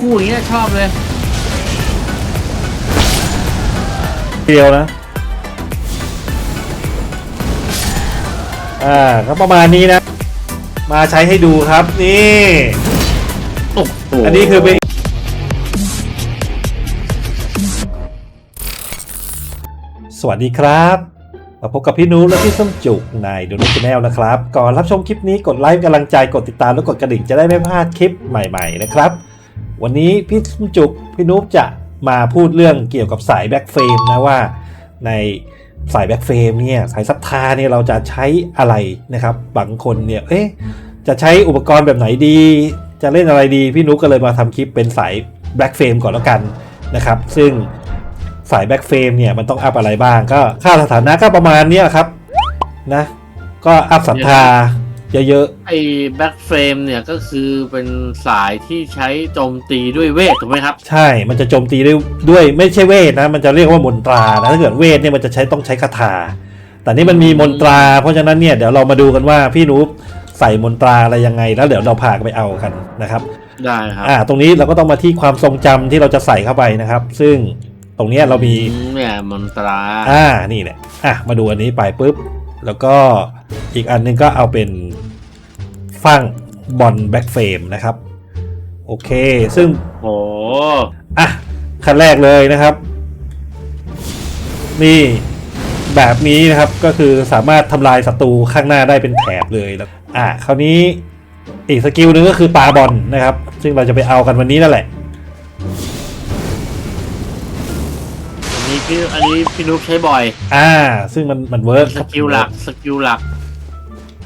คู่ๆอย่างนี้ยชอบเลย เดียวนะ อ่าก็ประมาณนี้นะ มาใช้ให้ดูครับนี่ โอ้โหอันนี้คือเป็นสวัสดีครับ มาพบกับพี่นุและพี่ส้มจุกในดูนุชแนลนะครับ ก่อนรับชมคลิปนี้กดไลค์กำลังใจกดติดตามและกดกระดิ่งจะได้ไม่พลาดคลิปใหม่ ๆ นะครับ วันนี้พี่จุกพี่นุชจะมาพูดเรื่องเกี่ยวกับสายแบ็กเฟรมนะว่าในสายแบ็กเฟรมเนี่ยสายซับทาเนี่ยเราจะใช้อะไรนะครับบางคนเนี่ยเอ๊ะจะใช้อุปกรณ์แบบไหนดี จะเล่นอะไรดีพี่นุ๊กก็เลยมาทำคลิปเป็นสายแบ็กเฟรมก่อนแล้วกันนะครับ ซึ่งสายแบ็กเฟรมเนี่ยมันต้องอัพอะไรบ้างก็ค่าสถานะก็ประมาณนี้ครับนะก็อัพศรัทธา เยอะไอ้แบ็กเฟรมเนี่ยก็คือเป็นสายที่ใช้โจมตีด้วยเวทถูกไหมครับ ๆ ใช่ มันจะโจมตีด้วยด้วยไม่ใช่เวทนะ มันจะเรียกว่ามนตรานะถ้าเกิดเวทเนี่ยมันจะใช้ต้องใช้คาถา แต่นี่มันมีมนตรา เพราะฉะนั้นเนี่ยเดี๋ยวเรามาดูกันว่าพี่นุ๊กใส่มนตราอะไรยังไง แล้วเดี๋ยวเราพากันไปเอากันนะครับ ได้ครับอ่า ตรงนี้เราก็ต้องมาที่ความทรงจำที่เราจะใส่เข้าไปนะครับ ซึ่งตรงเนี้ยเรามี อืมเนี่ยมนตรา อ่า นี่แหละ อะ มาดูอันนี้ไปปุ๊บ แล้วก็ อีกอันหนึงก็เอาเป็นฟังบอลแบ็กเฟรมนะครับ โอเค ซึ่งโอ้อะขั้นแรกเลยนะครับ นี่แบบนี้นะครับก็คือสามารถทำลายศัตรูข้างหน้าได้เป็นแถบเลยแล้วอะคราวนี้อีกสกิลหนึ่งก็คือปาบอลนะครับ ซึ่งเราจะไปเอากันวันนี้นั่นแหละ พี่อันนี้พี่นุ๊กใช้บ่อย อ่า ซึ่งมันมันเวิร์กสกิลหลักสกิลหลัก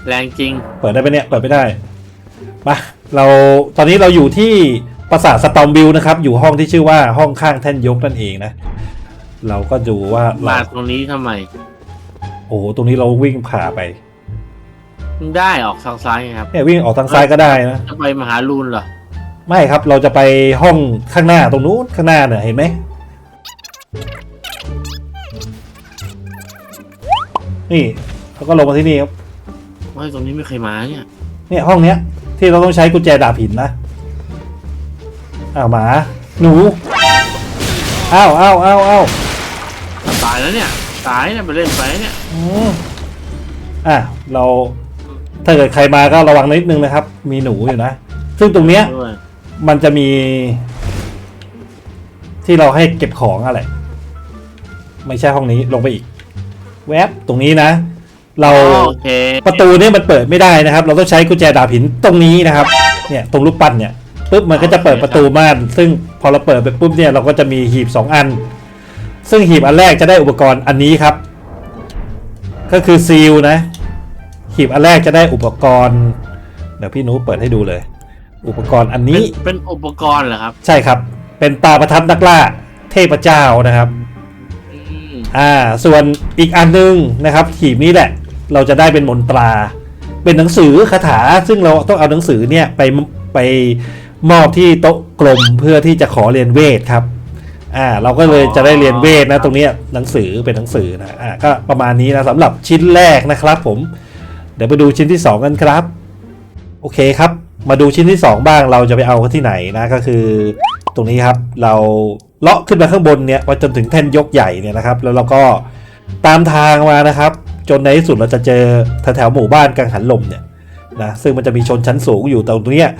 แรงจริง เปิดได้ปะเนี่ย เปิดไม่ได้มาเราตอนนี้เราอยู่ที่ปราสาทสตอมบิลนะครับ อยู่ห้องที่ชื่อว่าห้องข้างแท่นยกนั่นเองนะ เราก็ดูว่าเรามาตรงนี้ทำไม โอ้โหตรงนี้เราวิ่งผ่าไป ได้ออกทางซ้ายไงครับเนี่ยวิ่งออกทางซ้ายก็ได้นะจะไปมหาลูนเหรอไม่ครับเราจะไปห้องข้างหน้าตรงนู้นข้างหน้าเนี่ยเห็นไหม นี่เขาก็ลงมาที่นี่ครับว่าตรงนี้ไม่เคยมาเนี่ย เนี่ยห้องเนี้ย ที่เราต้องใช้กุญแจดาบหินนะอ้าวหมา หนูอ้าวอ้าวอ้าวอ้าวตายแล้วเนี่ย ตายเนี่ยไปเล่นไปเนี่ยอืมอะเราถ้าเกิดใครมาก็ระวังนิดนึงนะครับ มีหนูอยู่นะ ซึ่งตรงเนี้ย ด้วยมันจะมี ที่เราให้เก็บของอะไร ไม่ใช่ห้องนี้ลงไปอีก แวบตรงนี้นะ เราโอเคประตูเนี่ยมันเปิดไม่ได้นะครับ เราต้องใช้กุญแจดาบหินตรงนี้นะครับเนี่ยตรงรูปปั้นเนี่ยปุ๊บมันก็จะเปิดประตูม่าน ซึ่งพอเราเปิดไปปุ๊บเนี่ยเราก็จะมีหีบสองอัน ซึ่งหีบอันแรกจะได้อุปกรณ์อันนี้ครับ ก็คือซีลนะ หีบอันแรกจะได้อุปกรณ์ เดี๋ยวพี่หนูเปิดให้ดูเลย อุปกรณ์อันเป็นนี้เป็นอุปกรณ์เหรอครับ ใช่ครับ เป็นตาประทับนักล่าเทพเจ้านะครับ อืมอ่าส่วนอีกอันหนึงนะครับหีบนี้แหละ เราจะได้เป็นมนตรา เป็นหนังสือคาถา ซึ่งเราต้องเอาหนังสือเนี่ยไปไปมอบที่โต๊ะกลมเพื่อที่จะขอเรียนเวทครับอ่าเราก็เลยจะได้เรียนเวทนะตรงเนี้ยหนังสือเป็นหนังสือนะอ่าก็ประมาณนี้นะสำหรับชิ้นแรกนะครับผม เดี๋ยวไปดูชิ้นที่สองกันครับ โอเคครับ มาดูชิ้นที่สองบ้างเราจะไปเอาที่ไหนนะก็คือ ตรงนี้ครับเรา เลาะขึ้นมาข้างบนเนี่ยมาจนถึงแท่นยกใหญ่เนี่ยนะครับ แล้วเราก็ตามทางมานะครับ จนในที่สุดเราจะเจอแถวๆหมู่บ้านกังหันลมเนี่ยนะซึ่งมันจะมีชนชั้นสูงอยู่ตรงเนี้ย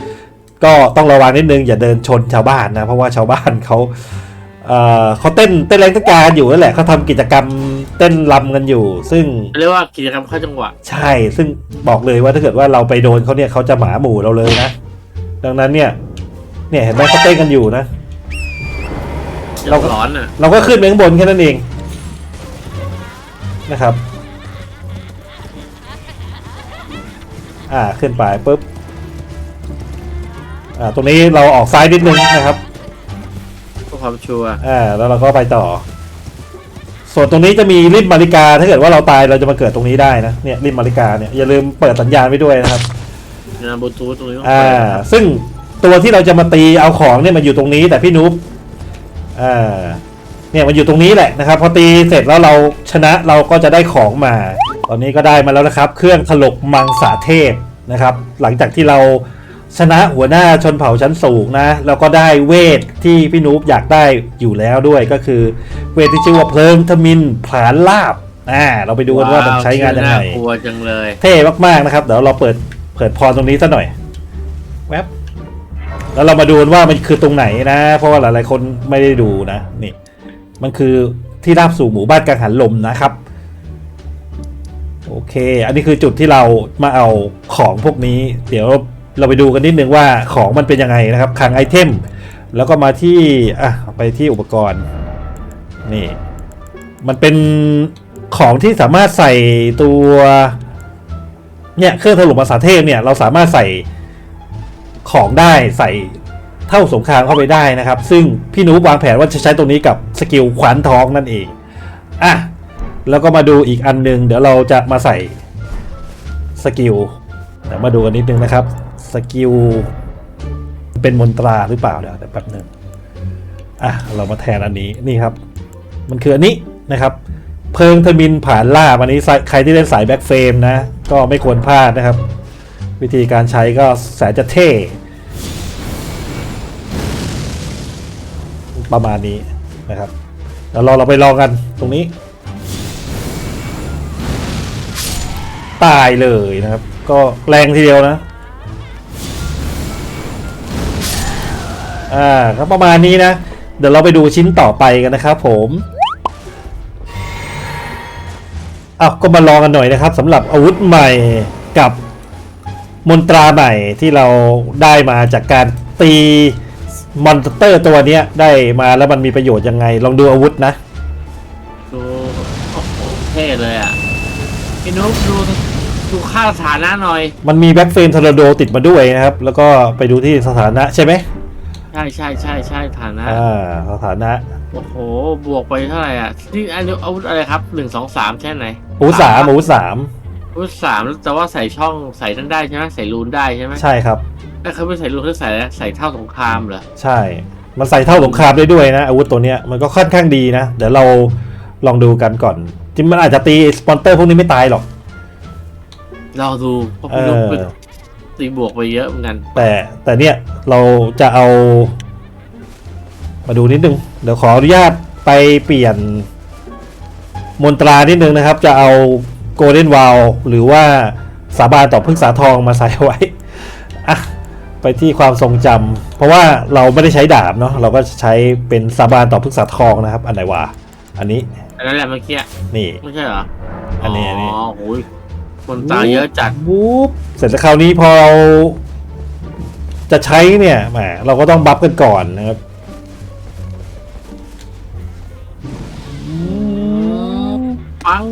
ก็ต้องระวังนิดนึงอย่าเดินชนชาวบ้านนะเพราะว่าชาวบ้านเขาเอ่อเขาเต้นเต้นแรงตะการอยู่นั่นแหละเขาทำกิจกรรมเต้นรำกันอยู่ ซึ่งเรียกว่ากิจกรรมเข้าจังหวะใช่ ซึ่งบอกเลยว่าถ้าเกิดว่าเราไปโดนเขาเนี่ยเขาจะหมาหมู่เราเลยนะ ดังนั้นเนี่ยเนี่ยเห็นไหมเขาเต้นกันอยู่นะ เราก็ร้อนอะเราก็ขึ้นไปข้างบนแค่นั้นเองนะครับ อ่าขึ้นไปปุ๊บ อ่าตรงนี้เราออกซ้ายนิดนึงนะครับเพื่อความชัวร์อ่าแล้วเราก็ไปต่อ ส่วนตรงนี้จะมีริมมาริกา ถ้าเกิดว่าเราตายเราจะมาเกิดตรงนี้ได้นะเนี่ยริมมาริกาเนี่ยอย่าลืมเปิดสัญญาณไว้ด้วยนะครับนะบลูทูธตรงนี้ต้องอ่าเปิดนะครับซึ่งตัวที่เราจะมาตีเอาของเนี่ยมันอยู่ตรงนี้ แต่พี่นุ๊บ อ่าเนี่ยมันอยู่ตรงนี้แหละนะครับ พอตีเสร็จแล้วเราชนะเราก็จะได้ของมา ตอนนี้ก็ได้มาแล้วนะครับ เครื่องถลกมังสาเทพนะครับ หลังจากที่เราชนะหัวหน้าชนเผ่าชั้นสูงนะแล้วก็ได้เวทที่พี่นุ๊กอยากได้อยู่แล้วด้วยก็คือ เวทที่ชื่อว่าเพลิงทมินผลานลาบอ่าเราไปดูกันว่ามันใช้งานยังไงน่ากลัวจังเลย เท่มากๆนะครับ เดี๋ยวเราเปิดเปิดพรตรงนี้ซะหน่อยแวบ แล้วเรามาดูกันว่ามันคือตรงไหนนะ เพราะว่าหลายๆคนไม่ได้ดูนะนี่ มันคือที่ราบสู่หมู่บ้านกังหันลมนะครับ โอเค อันนี้คือจุดที่เรามาเอาของพวกนี้ เดี๋ยวเราไปดูกันนิดนึงว่าของมันเป็นยังไงนะครับคลังไอเทม แล้วก็มาที่อะไปที่อุปกรณ์ นี่ มันเป็นของที่สามารถใส่ตัวเนี่ยเครื่องถล่มภาษาเทพเนี่ยเราสามารถใส่ ของได้ใส่เท่าสงครามเข้าไปได้นะครับ ซึ่งพี่นุ๊กวางแผนว่าจะใช้ตรงนี้กับสกิลขวานทองนั่นเองอะแล้วก็มาดูอีกอันหนึง เดี๋ยวเราจะมาใส่สกิลเดี๋ยวมาดูกันนิดนึงนะครับสกิลเป็นมนตราหรือเปล่าเดี๋ยวแป๊บหนึ่งอะเรามาแทนอันนี้นี่ครับ มันคืออันนี้นะครับ เพิงทมินผ่านล่าวันนี้ใส่ใครที่เล่นสายแบ็กเฟรมนะ ก็ไม่ควรพลาดนะครับ วิธีการใช้ก็แสนจะเท่ ประมาณนี้นะครับเดี๋ยวเราเราไปลองกันตรงนี้ ตายเลยนะครับ ก็แรงทีเดียวนะ อ่าก็ประมาณนี้นะ เดี๋ยวเราไปดูชิ้นต่อไปกันนะครับผมอ้าวก็มาลองกันหน่อยนะครับสำหรับอาวุธใหม่กับ มนตราใหม่ที่เราได้มาจากการตีมอนสเตอร์ตัวเนี้ยได้มาแล้วมันมีประโยชน์ยังไง ลองดูอาวุธนะ ดูโอ้โหเท่เลยอะพี่นุ๊กดูดูค่าสถานะหน่อย มันมีแบ็กเฟรมทอร์นาโดติดมาด้วยนะครับ แล้วก็ไปดูที่สถานะใช่ไหมใช่ใช่ใช่ใช่ฐานะ อ่าสถานะโอ้โห บวกไปเท่าไหร่อะ นี่อันนี้อาวุธอะไรครับหนึ่งสองสามใช่ไหนอาวุธสามอาวุธสาม อาวุธสามแต่ว่าใส่ช่องใส่นั่นได้ใช่ไหมใส่รูนได้ใช่ไหมใช่ครับไอ้เขาไม่ใส่รูนเขาใส่อะไรใส่เท่าสงครามเหรอใช่ มันใส่เท่าสงครามได้ด้วยนะ อาวุธตัวเนี้ยมันก็ค่อนข้างดีนะ เดี๋ยวเราลองดูกันก่อนจริงมันอาจจะตีสปอนเตอร์พวกนี้ไม่ตายหรอกเราดูเพราะเอพี่นุ๊กอไปตีบวกไปเยอะเหมือนกัน แต่แต่เนี่ยเราจะเอา มาดูนิดนึง เดี๋ยวขออนุญาตไปเปลี่ยนมนตรานิดนึงนะครับ จะเอา โกลเด้นว l ลหรือว่าสาบานต่อพึ่งสาทองมาใส่ไว้อะไปที่ความทรงจำเพราะว่าเราไม่ได้ใช้ดาบเนาะเราก็ใช้เป็นสาบานต่อพึ่งสาทองนะครับ อันไหนวะอันนี้อันนั้นแหละเมื่อกี้นี่ไม่ใช่เหรออันนี้อันนี้อ๋อโอ้ยคนตายเยอะจัดวูบเสร็จแล้วคราวนี้พอเราจะใช้เนี่ยแหมเราก็ต้องบัฟกันก่อนนะครับ ปัง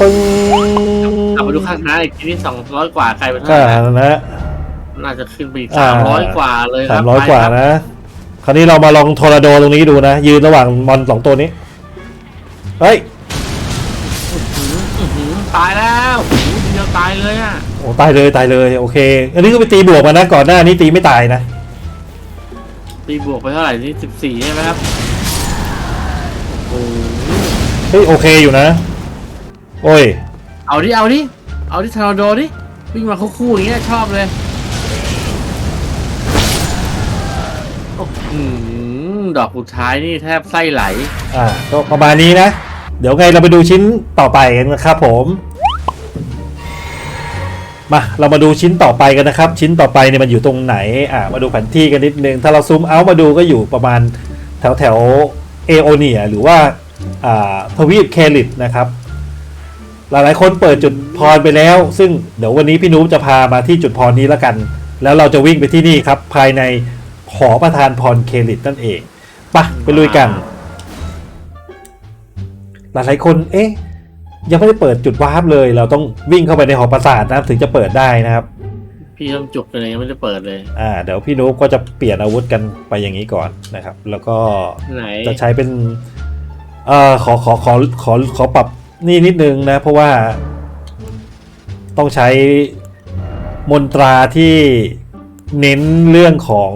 ปึ้งกลับมาดูค่าชนะอีกทีนี่สองร้อยกว่าใครเป็นก็เท่าไหร่นะ น่าจะขึ้นไปอีกอ่าสามร้อยกว่าเลยคสารับมร้อยไปกว่าครับนะ คราวนี้เรามาลองทอร์นาโดตรงนี้ดูนะ ยืนระหว่างมอนสองตัวนี้ เฮ้ยอื้อหือตายแล้วโอ้โหทีเดียวตายเลยอะโอ้ตายเลยตายเลยโอเค อันนี้ก็ไปตีบวกมานะก่อนหน้านี้ตีไม่ตายนะ ตีบวกไปเท่าไหร่นี่สิบสี่ใช่ไหมครับโอ้โหเฮ้ยโอเคอยู่นะ โอ้ย เอาดิ เอาดิ เอาดิทาร์โดดิ วิ่งมาคู่ๆอย่างเงี้ยชอบเลยโอ้โหดอกสุดท้ายนี่แทบไส้ไหล อ่าก็ประมาณนี้นะ เดี๋ยวไงเราไปดูชิ้นต่อไปกันนะครับผม มาเรามาดูชิ้นต่อไปกันนะครับ ชิ้นต่อไปเนี่ยมันอยู่ตรงไหน อ่ามาดูแผนที่กันนิดนึง ถ้าเราซูมเอาท์มาดูก็อยู่ประมาณแถวแถวเอโอเนียหรือว่าอ่าทวีปเคลิดนะครับ หลายๆ คนเปิดจุดพรไปแล้ว ซึ่งเดี๋ยววันนี้พี่นุ๊กจะพามาที่จุดพรนี้แล้วกัน แล้วเราจะวิ่งไปที่นี่ครับ ภายในหอประธานพรเคลิดนั่นเองไปะไปลุยกัน หลายๆคน เอ๊ะ ยังไม่ได้เปิดจุดวาร์ปเลย เราต้องวิ่งเข้าไปในหอประสาทนะครับถึงจะเปิดได้นะครับ พี่ต้องจุกเลยยังไม่ได้เปิดเลยอ่าเดี๋ยวพี่นุ๊กก็จะเปลี่ยนอาวุธกันไปอย่างนี้ก่อนนะครับ แล้วก็ไหนจะใช้เป็นเอ่อขอขอขอขอขอปรับ นี่นิดนึงนะ เพราะว่า ต้องใช้มนตราที่เน้นเรื่องของ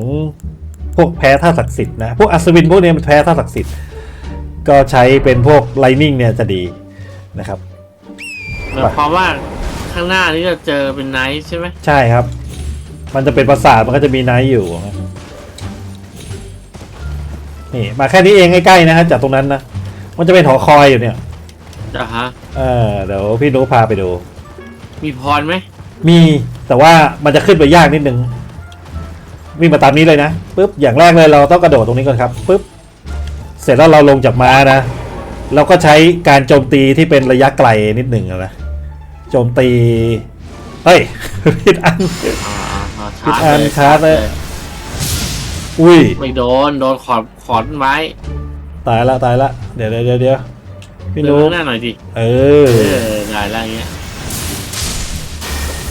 พวกแพ้ท่าศักดิ์สิทธิ์นะพวกอัศวินพวกนี้มันแพ้ท่าศักดิ์สิทธิ์ก็ใช้เป็นพวกไลนิ่งเนี่ยจะดีนะครับหมายความว่าข้างหน้านี้จะเจอเป็นไนท์ใช่ไหมใช่ครับ มันจะเป็นปราสาทมันก็จะมีไนท์อยู่นี่มาแค่นี้เองใกล้ๆนะฮะจากตรงนั้นนะมันจะเป็นหอคอยอยู่เนี่ย จะฮะ เออเดี๋ยวพี่นุพาไปดู มีพรไหมมีแต่ว่ามันจะขึ้นไปยากนิดนึงวิ่งมาตามนี้เลยนะปุ๊บอย่างแรกเลยเราต้องกระโดดตรงนี้ก่อนครับปุ๊บเสร็จแล้วเราลงจากม้านะ เราก็ใช้การโจมตีที่เป็นระยะไกลนิดหนึ่งอะนะโจมตีเฮ้ย ผิดอัน อ่าอ่าผิดชาอัร์นจเลยชาร์จเลย อุ้ย ไม่โดน โดนขอนขอนไม้ ตายละตายละเดี๋ยวเดี๋ยวเดี๋ยวเดี๋ยว พี่เดินุนข้างหน้าหน่อยดิเอเอออได้แล้วอย่างเงี้ย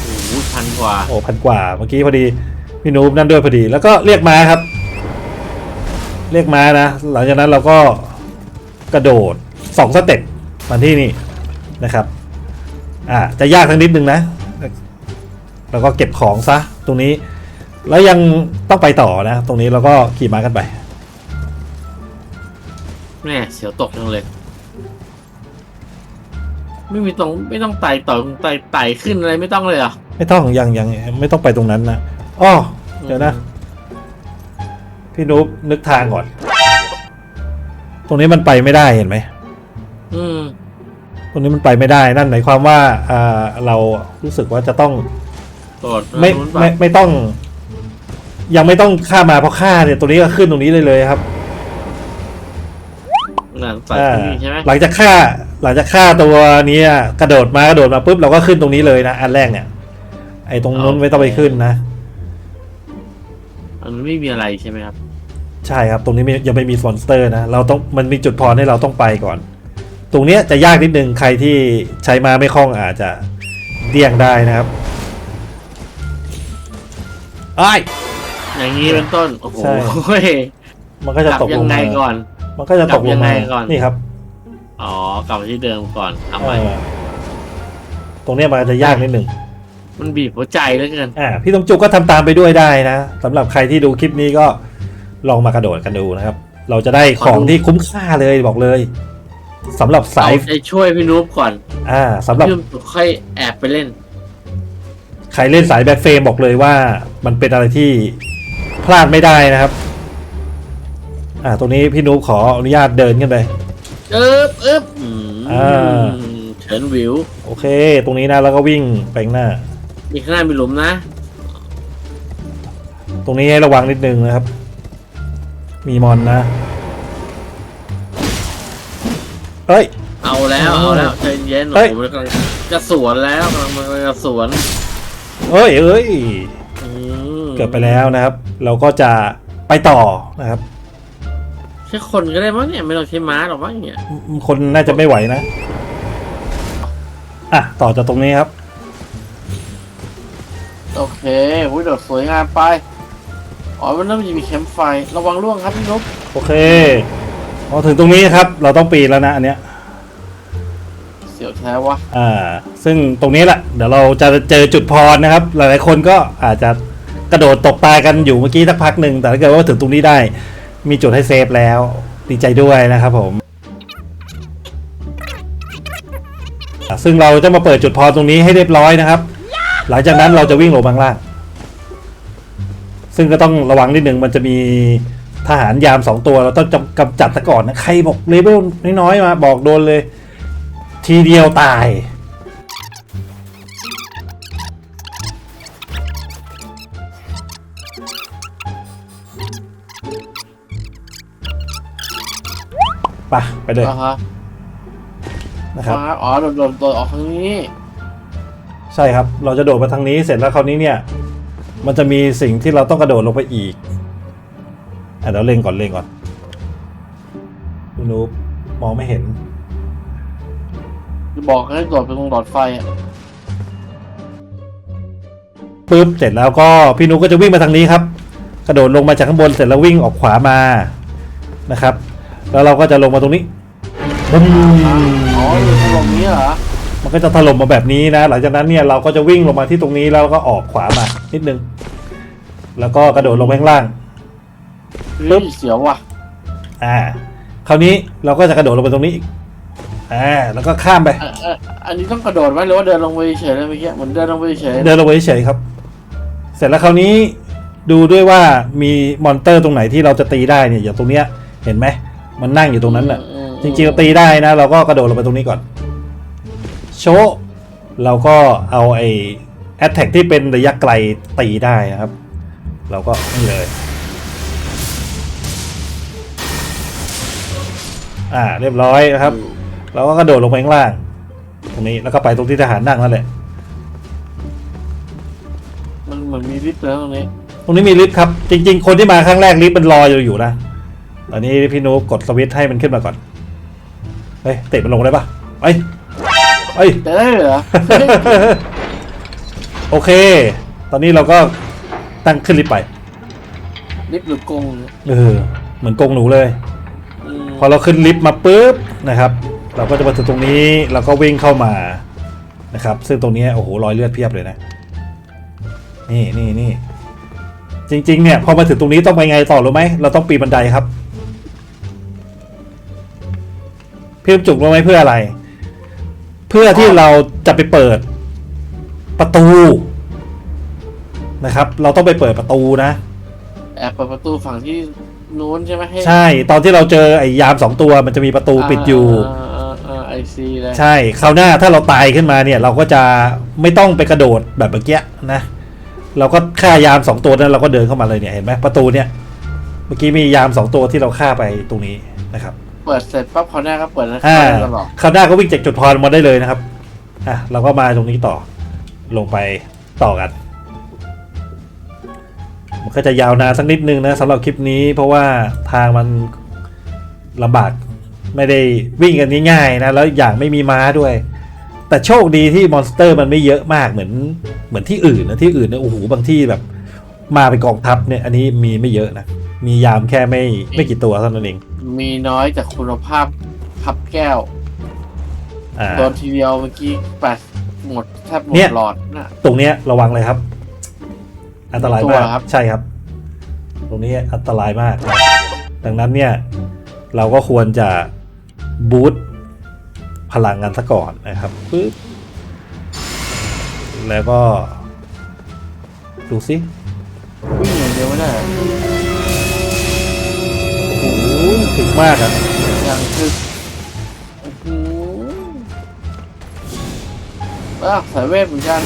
โอ้โหพันกว่าโอ้พันกว่าเมื่อกี้พอดีพี่นูบนั่นด้วยพอดี แล้วก็เรียกม้าครับ เรียกม้านะ หลังจากนั้นเราก็กระโดดสองสเต็ปมาที่นี่นะครับ อ่าจะยากทั้งนิดนึงนะ แล้วก็เก็บของซะตรงนี้ แล้วยังต้องไปต่อนะ ตรงนี้เราก็ขี่ม้ากันไปแม่เสียวตกจังเลย ไม่มีตรงไม่ต้องไต่ต่อไต่ไต่ขึ้นอะไรไม่ต้องเลยเหรอไม่ต้องยังยังไม่ต้องไปตรงนั้นนะอ้อเดี๋ยวนะ พี่นุ๊บนึกทางก่อน ตรงนี้มันไปไม่ได้เห็นไหมอืมตรงนี้มันไปไม่ได้นั่นหมายความว่าอ่าเรารู้สึกว่าจะต้องโดดไม่นู้นปะไม่ไม่ต้อง ยังไม่ต้องข้ามมาเพราะข้าเนี่ยตรงนี้ก็ขึ้นตรงนี้เลยเลยครับ นั่นไต่อ่าขึ้นนี่ใช่ไหมหลังจากฆ่า หลังจากฆ่าตัวเนี้ยกระโดดมากระโดดมาปุ๊บเราก็ขึ้นตรงนี้เลยนะอันแรกเนี่ย ไอ้ตรงนู้นไม่ต้องไปขึ้นนะอันนั้นไม่มีอะไรใช่ไหมครับ ใช่ครับ ตรงนี้ไม่ยังไม่มีสปอนเซอร์นะเราต้องมันมีจุดพรให้เราต้องไปก่อน ตรงเนี้ยจะยากนิดนึงใครที่ใช้มาไม่คล่องอาจจะเดี่ยงได้นะครับไอ้ายอย่างนี้เป็นต้นโอ้โหใช่มันก็กจะลับตกลยังงไงมาก่อน มันก็จะตกลงกลับยังไงมาก่อนนี่ครับ อ๋อกลับมาที่เดิมก่อนเอาใหม่เออตรงเนี้ยมันจะยากนิดนึงมันบีบหัวใจเหลือเกินอ่าพี่ตมจุกก็ทำตามไปด้วยได้นะสำหรับใครที่ดูคลิปนี้ก็ลองมากระโดดกันดูนะครับ เราจะได้ของที่คุ้มค่าเลยบอกเลยสำหรับสาเอายใจช่วยพี่นุ๊กก่อนอ่าสำหรับ พี่นุ๊กค่อยแอบไปเล่น ใครเล่นสายแบ็คเฟรมบอกเลยว่ามันเป็นอะไรที่พลาดไม่ได้นะครับ อ่า ตรงนี้พี่นุ๊กขออนุญาตเดินขึ้นไป เอ๊บเอ๊บอืมอ่า เฉินวิวโอเค ตรงนี้นะแล้วก็วิ่งไปข้างหน้า มีข้างหน้ามีหลุมนะตรงนี้ให้ระวังนิดนึงนะครับ มีมอนนะเอ้ย เอาแล้วอืมเอาแล้วใจเย็นเฮ้โอ้ย โหกำลังจะสวนแล้วกำลังกำลังจะสวนเอ้ยเอ้ย อืมเกือบไปแล้วนะครับ เราก็จะไปต่อนะครับ ใช่คนก็ได้มั้งเนี่ยไม่ต้องใช้ม้าหรอกมั้งเนี่ยคนน่าจะไม่ไหวนะ อะ ต่อจากตรงนี้ครับ โอเคอุ้ยโดดสวยงามไป อ๋อมันเริ่มจะมีแคมป์ไฟ ระวังร่วงครับพี่นุ๊กโอเคพอถึงตรงนี้ครับ เราต้องปีนแล้วนะอันเนี้ย เสียวแท้วะ อ่า ซึ่งตรงนี้แหละ เดี๋ยวเราจะเจอจุดพรนะครับ หลายๆคนก็อาจจะกระโดดตกตายกันอยู่เมื่อกี้สักพักหนึ่ง แต่ถ้าเกิดว่าถึงตรงนี้ได้ มีจุดให้เซฟแล้ว ดีใจด้วยนะครับผม ซึ่งเราจะมาเปิดจุดพรตรงนี้ให้เรียบร้อยนะครับ หลังจากนั้นเราจะวิ่งลงบางล่าง ซึ่งก็ต้องระวังนิดหนึ่งมันจะมีทหารยามสองตัวเราต้องจำกำจัดซะก่อนนะ ใครบอกเลเวลน้อยๆมา บอกโดนเลย ทีเดียวตาย ไปไปเลยอ่าฮะนะครับอ่าอ๋อโดดโดดโดดออกทางนี้ ใช่ครับ เราจะโดดมาทางนี้เสร็จแล้วคราวนี้เนี่ย มันจะมีสิ่งที่เราต้องกระโดดลงไปอีกอะเดี๋ยวเล็งก่อนเล็งก่อนดูนูบมองไม่เห็นบอกให้โดดไปตรงหลอดไฟอะปุ๊บเสร็จแล้วก็พี่นุกก็จะวิ่งมาทางนี้ครับ กระโดดลงมาจากข้างบนเสร็จแล้ววิ่งออกขวามานะครับ แล้วเราก็จะลงมาตรงนี้ปุ้มอ๋ออยู่ตรงนี้เหรอ มันก็จะถล่มมาแบบนี้นะ หลังจากนั้นเนี่ยเราก็จะวิ่งลงมาที่ตรงนี้แล้วก็ออกขวามานิดนึง แล้วก็กระโดดลงไปข้างล่างปึ๊ปึ๊บบเสียวว่ะ อ่า คราวนี้เราก็จะกระโดดลงไปตรงนี้อีกอ่าแล้วก็ข้ามไปเอ่อเอ่ออันนี้ต้องกระโดดไหมหรือว่าเดินลงไปเฉยเลยเมื่อกี้เหมือนเดินลงไปเฉย เดินลงไปเฉยๆครับ เสร็จแล้วคราวนี้ดูด้วยว่ามีมอนเตอร์ตรงไหนที่เราจะตีได้เนี่ยอย่างตรงเนี้ยเห็นไหม มันนั่งอยู่ตรงนั้นแหละอืมจริงๆเราตีได้นะ เราก็กระโดดลงไปตรงนี้ก่อน โชว์เราก็เอาไอ้แอตแทกที่เป็นระยะไกลตีได้นะครับ เราก็นี่เลยอ่าเรียบร้อยนะครับ เราก็กระโดดลงไปข้างล่าง ตรงนี้แล้วก็ไปตรงที่ทหารนั่งนั่นแหละ มันเหมือนมีลิฟต์แล้วตรงนี้ ตรงนี้มีลิฟต์ครับ จริง ๆ คนที่มาครั้งแรกลิฟต์มันรออยู่อยู่นะ ตอนนี้พี่นุ๊กกดสวิตช์ให้มันขึ้นมาก่อน เฮ้ยเตะมันลงได้ปะไปไปจะได้เหรอ โอเค ตอนนี้เราก็ตั้งขึ้นลิฟต์ไป ลิฟต์หรือกรงเนี่ยเออเหมือนกรงหนูเลยอืมพอเราขึ้นลิฟต์มาปุ๊บนะครับ เราก็จะมาถึงตรงนี้เราก็วิ่งเข้ามานะครับ ซึ่งตรงนี้โอ้โหรอยเลือดเพียบเลยนะ นี่นี่นี่จริง ๆ เนี่ย พอมาถึงตรงนี้ต้องไปไงต่อรู้ไหม เราต้องปีนบันไดครับ พี่จุกรู้ไหมเพื่ออะไร เพื่อที่เราจะไปเปิดประตูนะครับ เราต้องไปเปิดประตูนะแอบเปิดประตูฝั่งที่นู้นใช่ไหมให้ใช่ ตอนที่เราเจอไอ้ยามสองตัวมันจะมีประตูปิดอยู่ ไอซีเลยใช่คราวหน้าถ้าเราตายขึ้นมาเนี่ย เราก็จะไม่ต้องไปกระโดดแบบเมื่อกี้นะ เราก็ฆ่ายามสองตัวนั้นเราก็เดินเข้ามาเลยเนี่ยเห็นไหมประตูเนี่ย เมื่อกี้มียามสองตัวที่เราฆ่าไปตรงนี้นะครับ เปิดเสร็จปั๊บเขาหน้าก็เปิดนะอ่าเข้าได้ตลอดคราวหน้าก็วิ่งจากจุดพรมาได้เลยนะครับอะเราก็มาตรงนี้ต่อลงไปต่อกัน มันก็จะยาวนานสักนิดนึงนะสำหรับคลิปนี้ เพราะว่าทางมันลำบากไม่ได้วิ่งกันง่ายๆนะแล้วอย่างไม่มีม้าด้วย แต่โชคดีที่มอนสเตอร์มันไม่เยอะมากเหมือนเหมือนที่อื่นนะที่อื่นเนี่ยโอ้โหบางที่แบบ มาเป็นกองทัพเนี่ยอันนี้มีไม่เยอะนะ มียามแค่ไม่ไม่กี่ตัวเท่านั้นเอง มีน้อยแต่คุณภาพพับแก้วอ่าโดนทีเดียวเมื่อกี้แปดหมดแทบหมเนี่ดยหลอดน่ะตรงเนี้ยระวังเลยครับ อันตรายตัวมากครับใช่ครับ ตรงนี้อันตรายมาก ดังนั้นเนี่ย เราก็ควรจะบูตพลังกันซะก่อนนะครับปึ๊บแล้วก็ ดูสิวิ่งอย่างเดียวไม่ได้โอ้โห ถึงมากอะอย่างคืออื้อหืออะสายเวทเหมือนกัน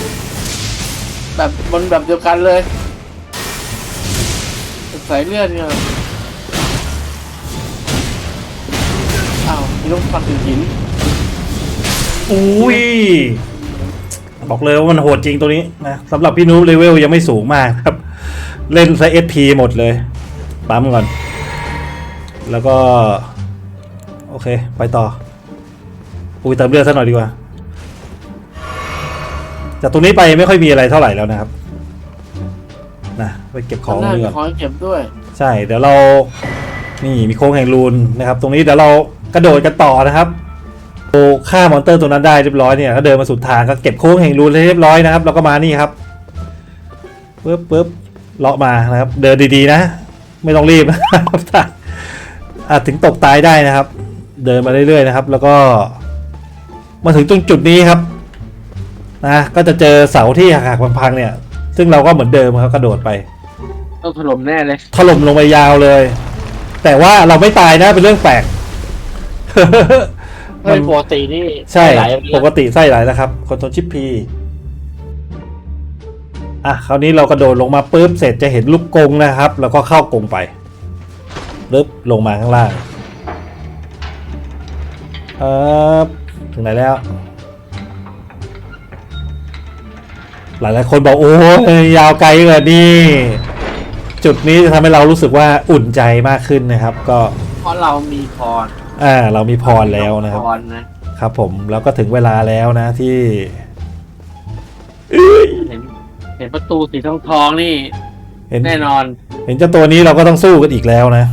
แบบบนแบบเดียวกันเลยสายเลือดเนี่ยอ้าวมีลูกฟันถึงหินอุ้ยบอกเลยว่ามันโหดจริงตัวนี้นะสำหรับพี่นูบเลเวลยังไม่สูงมากครับ เล่นซะเอสพีหมดเลยปั๊มก่อน แล้วก็ โอเค ไปต่ออุ้ยเติมเลือดซะหน่อยดีกว่า จากตรงนี้ไปไม่ค่อยมีอะไรเท่าไหร่แล้วนะครับนะไปเก็บของหน้าดีมีก่อนของให้เก็บด้วย ใช่ เดี๋ยวเรา นี่มีโค้งแห่งรูนนะครับ ตรงนี้เดี๋ยวเรากระโดดกันต่อนะครับโอ้ฆ่ามอนเตอร์ตัวนั้นได้เรียบร้อยเนี่ยก็เดินมาสุดทางก็เก็บโค้งแห่งรูนเรียบร้อยนะครับแล้วก็มานี่ครับปึ๊บปึ๊บเลาะมานะครับ เดินดีๆนะ ไม่ต้องรีบนะครับ อาจถึงตกตายได้นะครับ เดินมาเรื่อยๆนะครับ แล้วก็มาถึงตรงจุดนี้ครับนะก็จะเจอเสาที่หักๆพังๆเนี่ย ซึ่งเราก็เหมือนเดิมครับกระโดดไปต้องถล่มแน่เลยถล่มลงไปยาวเลย แต่ว่าเราไม่ตายนะเป็นเรื่องแปลกไม่ปกตินี่ใช่หลายปกติไส้ไหลแล้วครับคอนโทรชิปพีอะคราวนี้เรากระโดดลงมาปุ๊บเสร็จจะเห็นลูกกรงนะครับ แล้วก็เข้ากรงไป ปึ๊บลงมาข้างล่างเออถึงไหนแล้ว หลายหลายๆคนบอกโอ้ยยาวไกลเลยนี่ จุดนี้จะทำให้เรารู้สึกว่าอุ่นใจมากขึ้นนะครับ ก็เพราะเรามีพรอ่าเรามีพรแล้วนะครับพรนะครับผมแล้วก็ถึงเวลาแล้วนะที่เห็นเห็นประตูสีทองทองๆนี่ เห็นแน่นอน เห็นเจ้าตัวนี้เราก็ต้องสู้กันอีกแล้วนะ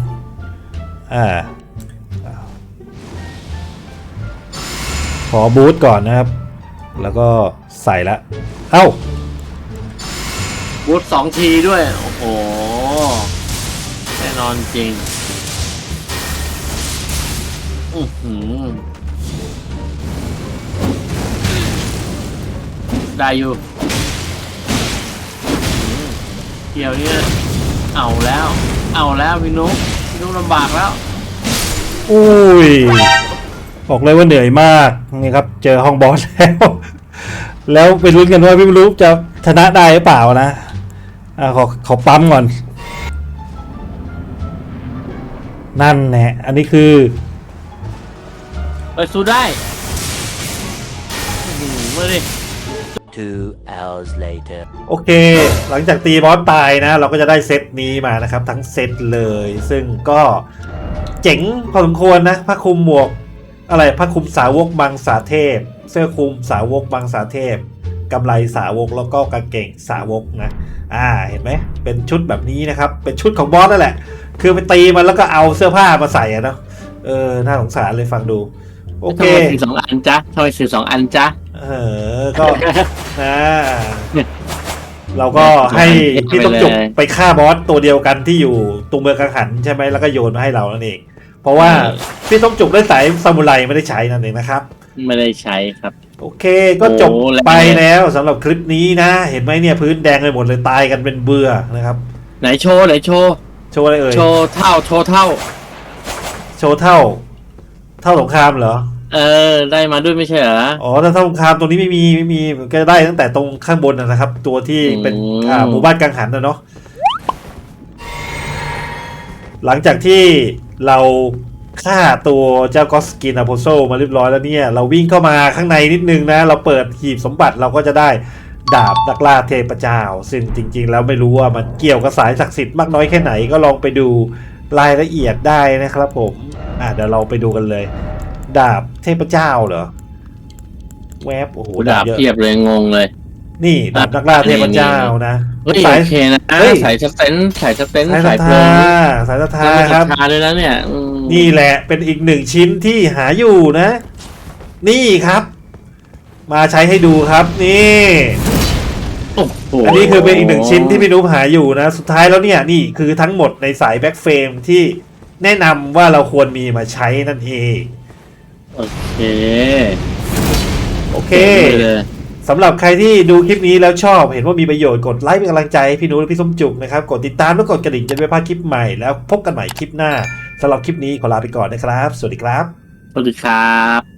อ่าขอบูทก่อนนะครับ แล้วก็ใส่ละ เอ้า บูทสองทีด้วย โอ้โห แน่นอนจริงอือหือได้อยู่เกี่ยวเนี่ยเอาแล้ว เอาแล้วพี่นุ๊ก พี่นุ๊กลำบากแล้ว อุ้ย บอกเลยว่าเหนื่อยมากนี่ครับ เจอห้องบอสแล้ว แล้วไปลุ้นกันว่าพี่ไม่รู้จะชนะได้หรือเปล่านะอ่าขอขอปั๊มก่อน นั่นแหละอันนี้คือไปสู้ได้โอ้โหมาดิ Two hours later. โอเค หลังจากตีบอสตายนะ เราก็จะได้เซตนี้มานะครับ ทั้งเซตเลย ซึ่งก็เจ๋งพอสมควรนะผ้าคลุมหมวก อะไรผ้าคลุมสาวกมังสาเทพ เสื้อคลุมสาวกมังสาเทพกำไรสาวกแล้วก็กางเกงสาวกนะ อ่า เห็นไหม เป็นชุดแบบนี้นะครับ เป็นชุดของบอสนั่นแหละ คือไปตีมันแล้วก็เอาเสื้อผ้ามาใส่อะเนาะ เออ น่าสงสารเลยฟังดู โอทำเคไมถือสองอันจ๊ะทำไมถือสองอันจ๊ะ เออ ก็ นะเราก็ให้พี่ต้องจุกไปฆ่าบอสตัวเดียวกันที่อยู่ตรงเมืองกังหันใช่ไหมแล้วก็โยนมาให้เรานั่นเอง เพราะว่าพี่ต้องจุกได้สายซามูไรไม่ได้ใช้นั่นเองนะครับ ไม่ได้ใช้ครับ โอเคก็จบโอ้แล้วไปแล้วสำหรับคลิปนี้นะ เห็นไหมเนี่ยพื้นแดงไปหมดเลยตายกันเป็นเบื่อนะครับ ไหนโชว์ไหนโชว์โชว์อะไรเอ่ยโชว์เท่าโชว์เท่า โชว์เท่า เท่าสงครามเหรอ เออ ได้มาด้วยไม่ใช่เหรอ อ๋อถ้าเท่าสงครามตรงนี้ไม่มีไม่มีก็ได้ตั้งแต่ตรงข้างบนนะนะครับ ตัวที่เป็นอืม อ่าหมู่บ้านกังหันนะเนาะหลังจากที่เราฆ่าตัวเจ้ากอสกินอะโพโซมาเรียบร้อยแล้วเนี่ย เราวิ่งเข้ามาข้างในนิดนึงนะ เราเปิดหีบสมบัติเราก็จะได้ดาบนักล่าเทพเจ้าซึ่งจริง ๆ แล้วไม่รู้ว่ามันเกี่ยวกับสายศักดิ์สิทธิ์มากน้อยแค่ไหนก็ลองไปดูรายละเอียดได้นะครับ ผม อะเดี๋ยวเราไปดูกันเลย ดาบเทพเจ้าเหรอ แวบโอ้โหดาบเยอะเพียบเลยงงเลย นี่ดาบนักล่าเทพเจ้านะเฮ้ยสายโอเคนะเฮ้ยสายสเตนสายสเตนสายสาศรัยทเพลิธางสายศรัทธาแล้วครับชาด้วยนะเนี่ยอืมนี่แหละเป็นอีกหนึ่งชิ้นที่หาอยู่นะ นี่ครับ มาใช้ให้ดูครับนี่โอ้โหอันนี้คือเป็นอีกหนึ่งชิ้นที่พี่นุ๊กหาอยู่นะ สุดท้ายแล้วเนี่ยนี่คือทั้งหมดในสายแบ็กเฟรมที่แนะนำว่าเราควรมีมาใช้นั่นเอง โอเคโอเคเลยสำหรับใครที่ดูคลิปนี้แล้วชอบเห็นว่ามีประโยชน์กดไลค์เป็นกำลังใจให้พี่นุ้ยและพี่ส้มจุกนะครับกดติดตามและกดกระดิ่งจะได้ไม่พลาดคลิปใหม่แล้วพบกันใหม่คลิปหน้าสำหรับคลิปนี้ขอลาไปก่อนนะครับ สวัสดีครับ สวัสดีครับ